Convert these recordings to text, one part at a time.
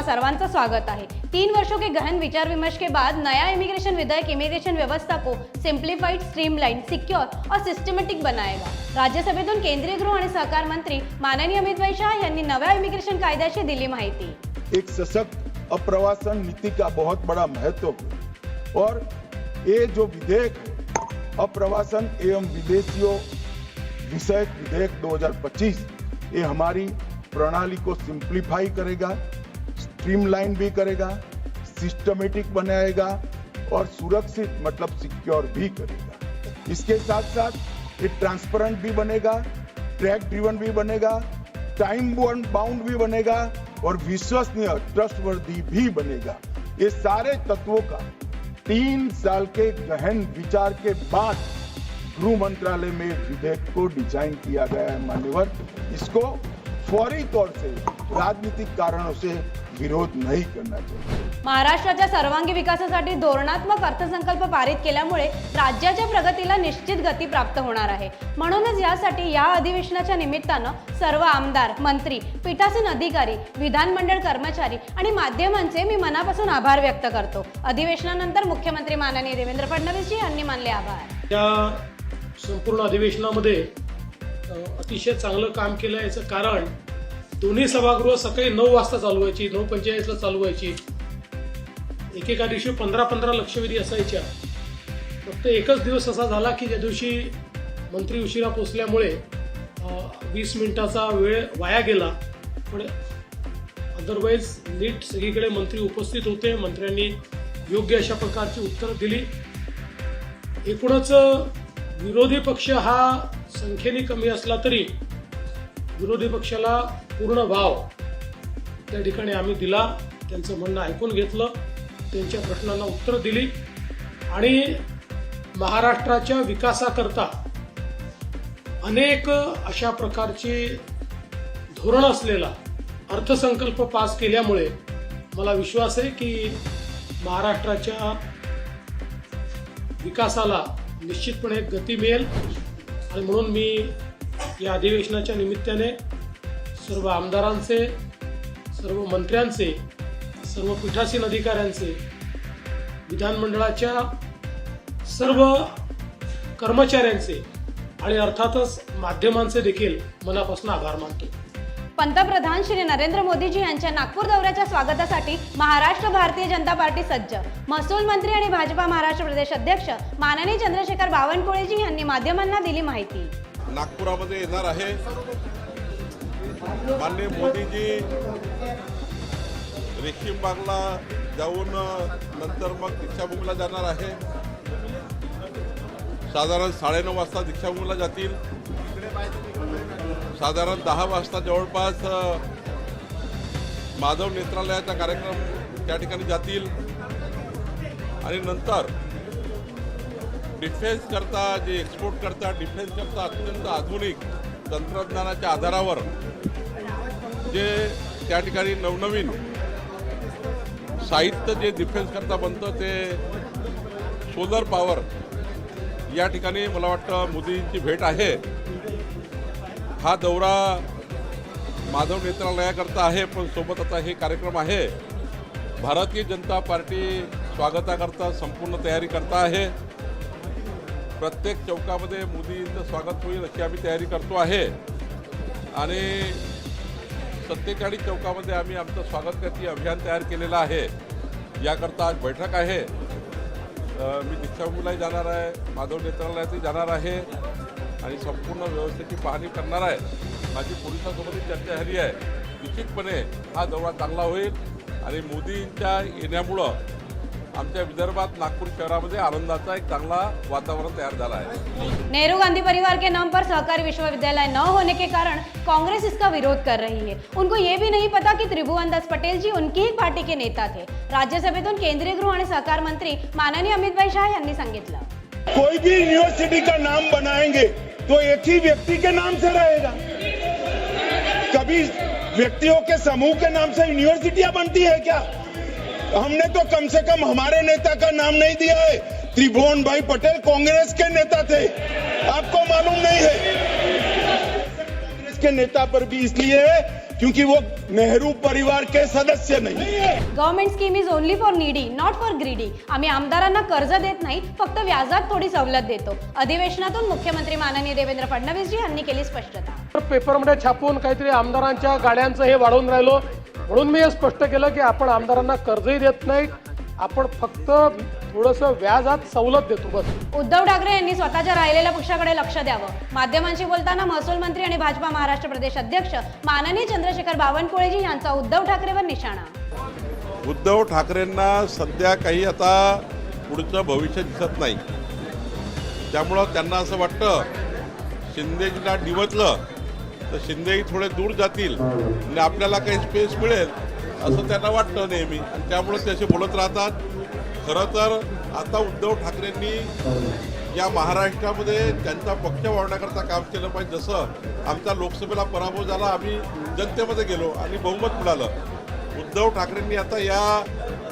तुम्हा सर्वांचं स्वागत है तीन वर्षों के गहन विचार विमर्श के बाद नया इमिग्रेशन विधेयक इमिग्रेशन व्यवस्था को सिंप्लीफाइड स्ट्रीमलाइन सिक्योर और सिस्टमेटिक बनाएगा. राज्यसभेतून केंद्रीय गृह आणि सहकार मंत्री माननीय अमित शाह यांनी नव्या इमिग्रेशन कायद्याची दिली माहिती. एक सशक्त अप्रवासन नीति का बहुत बड़ा महत्त्व और ये जो विधेयक अप्रवासन एवं विदेशियों विषयक विधेयक 2025 ये हमारी प्रणाली को सिंप्लीफाई करेगा स्ट्रीमलाइन भी करेगा सिस्टमेटिक बनाएगा और सुरक्षित मतलब सिक्योर भी करेगा। इसके साथ साथ ये ट्रांसपेरेंट भी बनेगा ट्रैक ड्रिवन भी बनेगा टाइम बाउंड भी बनेगा और विश्वसनीय ट्रस्टवर्दी भी बनेगा। ये सारे तत्वों का तीन साल के गहन विचार के बाद गृह मंत्रालय में विधेयक को डिज़ाइन किया गया है, मान्यवर। इसको फौरी तौर से, राजनीतिक कारणों से विरोध नहीं करना चाहिए महाराष्ट्राच्या सर्वांगी विकासासाठी धोरणात्मक अर्थसंकल्प पारित केल्यामुळे राज्याच्या प्रगतीला निश्चित गती प्राप्त होणार आहे. म्हणूनच यासाठी या अधिवेशनाच्या निमित्तानं सर्व आमदार मंत्री पीठासीन अधिकारी विधानमंडळ कर्मचारी आणि माध्यमांचे मी मनापासून आभार व्यक्त करतो. अधिवेशनानंतर मुख्यमंत्री माननीय देवेंद्र फडणवीसजी यांनी मानले आभार. या संपूर्ण अधिवेशनामध्ये अतिशय चांगलं काम केलं याचं कारण दोन्ही सभागृह सकाळी नऊ वाजता चालू व्हायची नऊ पंचेचाळीसला चालू व्हायची एकेका दिवशी पंधरा पंधरा लक्षवेधी असायच्या. फक्त एकच दिवस असा झाला की ज्या दिवशी मंत्री उशिरा पोचल्यामुळे वीस मिनिटाचा वेळ वाया गेला. पण अदरवाईज नीट सगळीकडे मंत्री उपस्थित होते. मंत्र्यांनी योग्य अशा प्रकारची उत्तरं दिली. एकूणच विरोधी पक्ष हा संख्येने कमी असला तरी विरोधी पक्षाला पूर्ण वाव त्या ठिकाणी आम्ही दिला. त्यांचं म्हणणं ऐकून घेतलं. त्यांच्या प्रश्नांना उत्तर दिली. आणि महाराष्ट्राच्या विकासाकरता अनेक अशा प्रकारची धोरण असलेला अर्थसंकल्प पास केल्यामुळे मला विश्वास आहे की महाराष्ट्राच्या विकासाला निश्चितपणे गती मिळेल. आणि म्हणून मी या अधिवेशनाच्या निमित्ताने सर्व आमदारांचे सर्व मंत्र्यांचे सर्व पीठासीन अधिकाऱ्यांचे विधानमंडळाच्या सर्व कर्मचाऱ्यांचे आणि अर्थातच माध्यमांचे देखील मनापासून आभार मानतो. पंतप्रधान श्री नरेंद्र मोदीजी यांच्या नागपूर दौऱ्याच्या स्वागतासाठी महाराष्ट्र भारतीय जनता पार्टी सज्ज. महसूल मंत्री आणि भाजपा महाराष्ट्र प्रदेश अध्यक्ष माननीय चंद्रशेखर बावनकुळेजी यांनी माध्यमांना दिली माहिती. नागपुरामध्ये येणार आहे. माननीय मोदीजी रेशीमबागला जाऊन नंतर मग दीक्षाभूमीला जाणार आहे. साधारण साडेनऊ वाजता दीक्षाभूमीला जातील. साधारण दहा वाजता जवळपास माधव नेत्रालयाचा कार्यक्रम त्या ठिकाणी जातील. आणि नंतर डिफेन्स करता जे एक्सपोर्ट करता डिफेन्स करता अत्यंत आधुनिक तंत्रज्ञानाच्या आधारावर जे त्या ठिकाणी नवनवीन साहित्य जे डिफेन्स करता बनतं ते सोलर पॉवर या ठिकाणी मला वाटतं मोदींची भेट आहे. हा दौरा माधव नेत्रालयाकरता आहे पण सोबत आता हे कार्यक्रम आहे. भारतीय जनता पार्टी स्वागताकरता संपूर्ण तयारी करता आहे. प्रत्येक चौकामध्ये मोदींचं स्वागत होईल अशी आम्ही तयारी करतो आहे. आणि सत्तेचाळीस चौकामध्ये आम्ही आमचं स्वागत करती अभियान तयार केलेलं आहे. याकरता आज बैठक आहे. मी दीक्षाभूमीलाही जाणार आहे माधव नेत्रालयातही जाणार आहे आणि संपूर्ण व्यवस्थेची पाहणी करणार आहे. माझी पोलिसांसोबतही चर्चा झाली आहे. निश्चितपणे हा दौरा चांगला होईल आणि मोदींच्या येण्यामुळं आमच्या विदर्भात नागपूर शहरामध्ये आनंदाचा एक चांगला वातावरण तयार झाला आहे. नेहरू गांधी परिवार के नाम पर सहकारी विश्वविद्यालय न होने के कारण कांग्रेस इसका विरोध कर रही है। उनको ये भी नहीं पता कि त्रिभुवन दास पटेल जी उनकी ही पार्टी के नेता थे। राज्यसभेतून केंद्रीय गृह आणि सहकार मंत्री माननीय अमित भाई शाह यांनी सांगितलं। कोई भी यूनिवर्सिटी का नाम बनाएंगे तो एक ही व्यक्ति के नाम से रहेगा। कभी व्यक्तियों के समूह के नाम से यूनिवर्सिटियां बनती है क्या? हमने तो कम से कम हमारे नेता का नाम नहीं दिया है। त्रिभुवन भाई पटेल कांग्रेस के नेता थे। आपको मालूम नहीं है। कांग्रेस के नेता पर भी इसलिए है क्योंकि वो नेहरू परिवार के सदस्य नहीं है। Government scheme is only for needy not for greedy आम्ही आमदारांना कर्ज देत नाही फक्त व्याजात थोडी सवलत देतो. अधिवेशनातून मुख्यमंत्री माननीय देवेंद्र फडणवीसजी यांनी केली स्पष्टता. पेपरमध्ये छापून काहीतरी आमदारांच्या गाड्यांचं हे वाढवून राहिलो. म्हणून मी हे स्पष्ट केलं की आपण आमदारांना कर्जही देत नाही आपण फक्त थोडंसं व्याजात सवलत देतो बस. उद्धव ठाकरे यांनी स्वतःच्या राहिलेल्या पक्षाकडे लक्ष द्यावं. माध्यमांशी बोलताना महसूल मंत्री आणि भाजपा महाराष्ट्र प्रदेश अध्यक्ष माननीय चंद्रशेखर बावनकुळेजी यांचा उद्धव ठाकरेवर निशाणा. उद्धव ठाकरेंना सध्या काही आता पुढचं भविष्य दिसत नाही. त्यामुळं त्यांना असं वाटतं शिंदेजीला डिवचलं तर शिंदेही थोडे दूर जातील आणि आपल्याला काही स्पेस मिळेल असं त्यांना वाटतं नेहमी. आणि त्यामुळे ते असे बोलत राहतात. खरं तर आता उद्धव ठाकरेंनी या महाराष्ट्रामध्ये त्यांचा पक्ष वाढवण्याकरता काम केलं पाहिजे. जसं आमचा लोकसभेला पराभव झाला आम्ही जनतेमध्ये गेलो आणि बहुमत मिळालं. उद्धव ठाकरेंनी आता या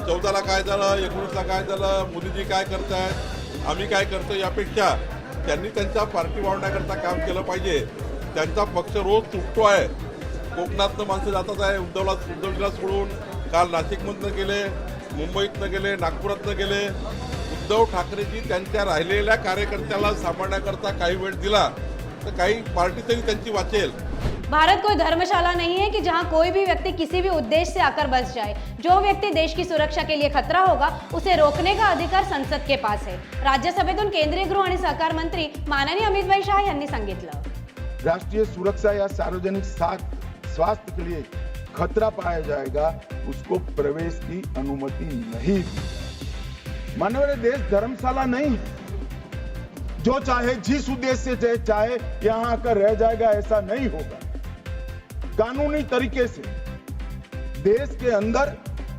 चौदाला काय झालं एकोणीसला काय झालं मोदीजी काय करतायत आम्ही काय करतो यापेक्षा त्यांनी त्यांचा पार्टी वाढवण्याकरता काम केलं पाहिजे. त्यांचा पक्ष रोज तुटतो आहे. कोकणातनं माणसं जातात आहे. उद्धवला उद्धवजीला सोडून काल नाशिकमधनं गेले मुंबईतनं गेले नागपुरातनं गेले. उद्धव ठाकरेजी त्यांच्या राहिलेल्या कार्यकर्त्याला सांभाळण्याकरता काही वेळ दिला. तर काही पार्टी तरी त्यांची वाचेल. भारत कोई धर्मशाला नहीं है कि जहां कोई भी व्यक्ति किसी भी उद्देश्य से आकर बस जाए। जो व्यक्ति देश की सुरक्षा के लिए खतरा होगा उसे रोकने का अधिकार संसद के पास है। राज्यसभेतून केंद्रीय गृह आणि सहकार मंत्री माननीय अमितभाई शाह यांनी सांगितलं। राष्ट्रीय सुरक्षा या सार्वजनिक साथ, स्वास्थ्य के लिए खतरा पाया जाएगा, उसको प्रवेश की अनुमति नहीं। मानव देश धर्मशाला नहीं जो चाहे जिस उद्देश्य से चाहे यहाँ आकर रह जाएगा, ऐसा नहीं होगा। कानूनी तरीके से देश के अंदर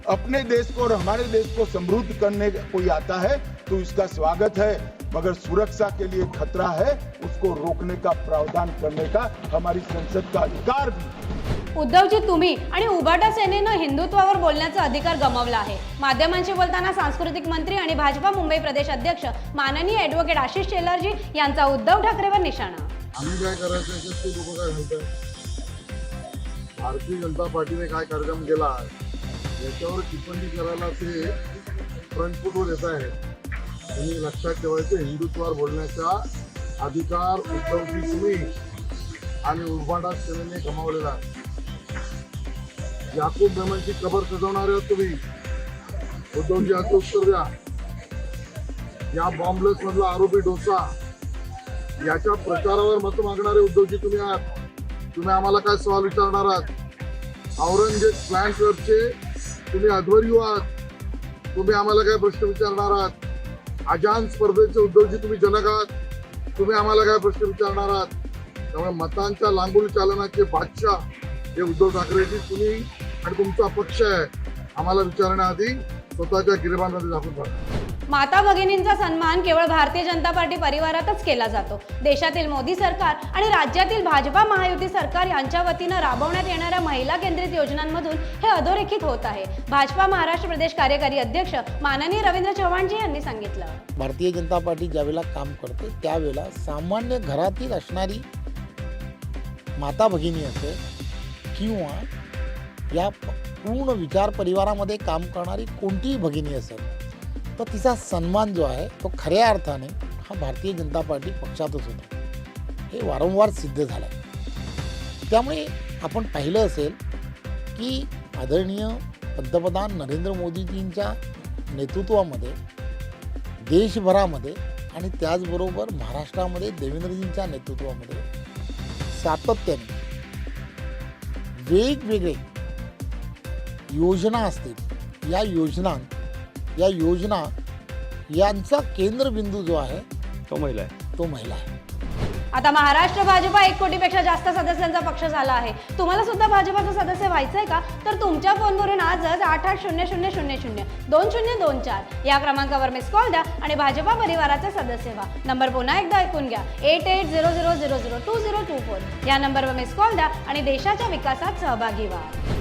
अपने देश को और हमारे देश को समृद्ध करने कोई आता है तो इसका स्वागत है। मगर सुरक्षा के लिए खतरा है उसको रोकने का प्रावधान करने का हमारी संसद का अधिकार भी है। उद्धवजी तुम्ही आणि उभाटा सेनेनं हिंदुत्वावर बोलण्याचा अधिकार गमावला आहे. माध्यमांशी बोलताना सांस्कृतिक मंत्री आणि भाजपा मुंबई प्रदेश अध्यक्ष माननीय ॲडव्होकेट आशिष शेलारजी यांचा उद्धव ठाकरेवर निशाणा. आम्ही काय करायचं याच्यात ते लोक काय म्हणतात? भारतीय जनता पार्टीने काय कार्यक्रम केला याच्यावर टिप्पणी करायला ते फ्रंट फूटवर येत आहेत. तुम्ही लक्षात ठेवायचं हिंदुत्वावर बोलण्याचा अधिकार उद्धवजी तुम्ही आणि उभाटा सेनेने गमावलेला आहे. याकूब मेमनची कबर सजवणारे आहात तुम्ही. उद्धवजी याचं उत्तर द्या. या बॉम्बलेस मधला आरोपी डोसा. याच्या प्रचारावर मत मागणारे उद्धवजी तुम्ही आहात. तुम्ही आम्हाला काय सवाल विचारणार आहात? औरंगजेब प्लॅन क्लबचे तुम्ही अध्वर्यू आहात. तुम्ही आम्हाला काय प्रश्न विचारणार आहात? अजान स्पर्धेचे उद्धवजी तुम्ही जनक आहात. तुम्ही आम्हाला काय प्रश्न विचारणार आहात? त्यामुळे मतांच्या लांबूल चालनाचे बादशाह हे उद्धव ठाकरेजी तुम्ही आणि तुमचा पक्ष आहे. आम्हाला विचारण्याआधी स्वतःच्या गिरेबांमध्ये दाखवून पाहा माता भगिनींचा सन्मान केवळ भारतीय जनता पार्टी परिवारातच केला जातो. देशातील मोदी सरकार आणि राज्यातील भाजपा महायुती सरकार यांच्या वतीनं राबवण्यात येणाऱ्या महिला केंद्रित योजनांमधून हे अधोरेखित होत आहे. भाजपा महाराष्ट्र प्रदेश कार्यकारी अध्यक्ष माननीय रवींद्र चव्हाणजी यांनी सांगितलं. भारतीय जनता पार्टी ज्यावेळेला काम करते त्यावेळेला सामान्य घरातील असणारी माता भगिनी असेल किंवा या पूर्ण विचार परिवारामध्ये काम करणारी कोणतीही भगिनी असेल तर तिचा सन्मान जो आहे तो खऱ्या अर्थाने हा भारतीय जनता पार्टी पक्षातच होता. हे वारंवार सिद्ध झालं आहे त्यामुळे आपण पाहिलं असेल की आदरणीय पंतप्रधान नरेंद्र मोदीजींच्या नेतृत्वामध्ये देशभरामध्ये आणि त्याचबरोबर महाराष्ट्रामध्ये देवेंद्रजींच्या नेतृत्वामध्ये सातत्याने वेगवेगळे योजना असतील. या योजना या योजना यांचा केंद्रबिंदू जो आहे तो महिला आहे. तो महिला आहे. आता महाराष्ट्र भाजपा एक कोटीपेक्षा जास्त सदस्यांचा पक्ष झाला आहे. तुम्हाला सुद्धा भाजपाचं सदस्य व्हायचंय का? तर तुमच्या फोनवरून आजच आठ आठ शून्य शून्य शून्य शून्य दोन शून्य दोन चार या क्रमांकावर मिस कॉल द्या आणि भाजपा परिवाराचे सदस्य व्हा. नंबर पुन्हा एकदा ऐकून घ्या. Eight eight zero zero zero zero two zero two four. या नंबरवर मिस कॉल द्या आणि देशाच्या विकासात सहभागी व्हा.